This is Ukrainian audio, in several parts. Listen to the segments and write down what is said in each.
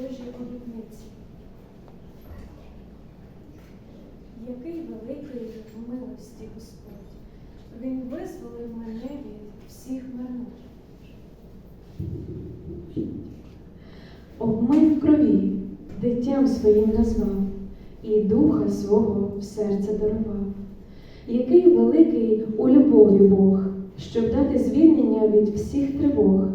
Божій обітниці. Який великий в милості Господь. Він визволив мене від всіх марнот. Обмив крові, дитям своїм назвав, і духа свого в серце дарував. Який великий у любові Бог, щоб дати звільнення від всіх тривог,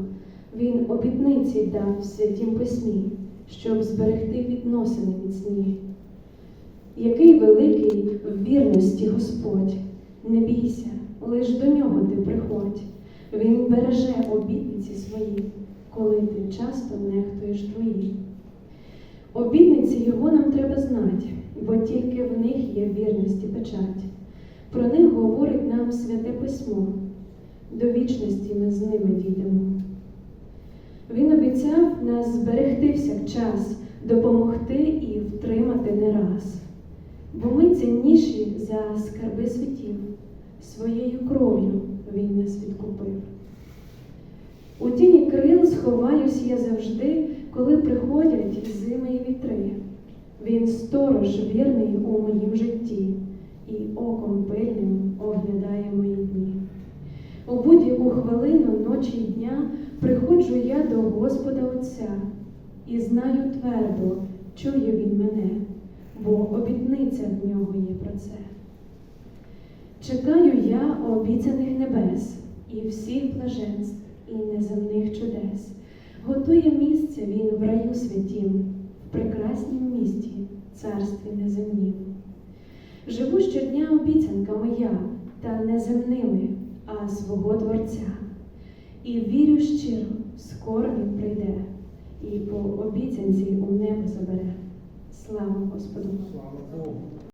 Він обітниці дав в святім письмі, щоб зберегти відносини міцні. Який великий в вірності Господь, не бійся, лиш до нього ти приходь. Він береже обітниці свої, коли ти часто нехтуєш твої. Обітниці його нам треба знати, бо тільки в них є вірність і печать. Про них говорить нам святе письмо. До вічності ми з ними дійдемо. Обіцяв нас зберегти всякчас, допомогти і втримати не раз. Бо ми цінніші за скарби світів, своєю кров'ю він нас відкупив. У тіні крил сховаюсь я завжди, коли приходять зими і вітри. Він сторож вірний у моїм житті і У будь-яку хвилину ночі й дня приходжу я до Господа Отця і знаю твердо, чує він мене, бо обітниця в нього є про це. Чекаю я обіцяних небес і всіх блаженств і неземних чудес. Готує місце він в раю святім, в прекраснім місті, царстві неземнім. Живу щодня обіцянками я, та не земними, а свого Творця. І вірю щиро, скоро він прийде, і по обіцянці у небо забере. Слава Господу! Слава Богу.